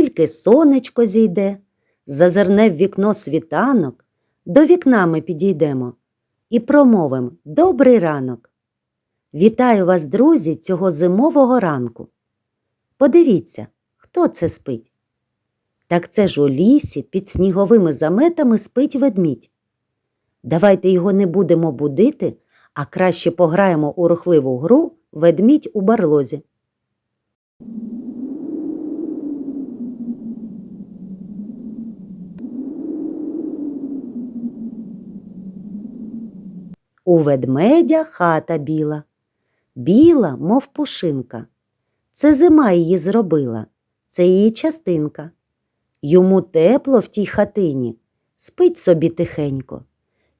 тільки сонечко зійде, зазирне в вікно світанок, до вікна ми підійдемо і промовим добрий ранок. Вітаю вас, друзі, цього зимового ранку. Подивіться, хто це спить. Так це ж у лісі під сніговими заметами спить ведмідь. Давайте його не будемо будити, а краще пограємо у рухливу гру ведмідь у барлозі. У ведмедя хата біла, біла, мов пушинка. Це зима її зробила, це її частинка. Йому тепло в тій хатині, спить собі тихенько.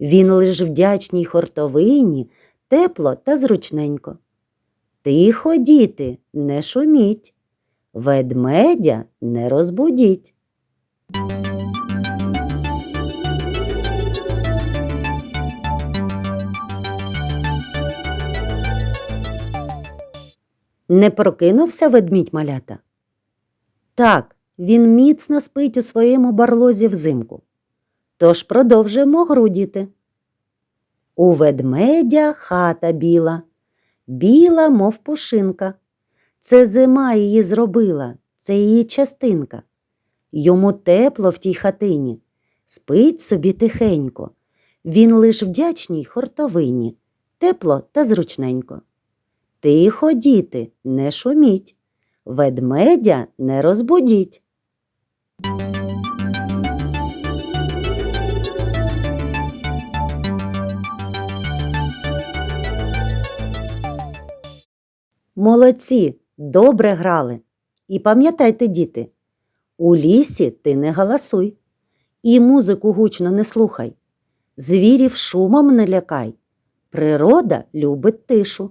Він лиш вдячній хортовині, тепло та зручненько. Тихо, діти, не шуміть, ведмедя не розбудіть. Не прокинувся ведмідь малята? Так, він міцно спить у своєму барлозі взимку. Тож продовжуємо гру, діти. У ведмедя хата біла, біла, мов пушинка. Це зима її зробила, це її частинка. Йому тепло в тій хатині, спить собі тихенько. Він лиш вдячній хортовині, тепло та зручненько. Тихо, діти, не шуміть, ведмедя не розбудіть. Молодці, добре грали. І пам'ятайте, діти, у лісі ти не галасуй, і музику гучно не слухай, звірів шумом не лякай. Природа любить тишу.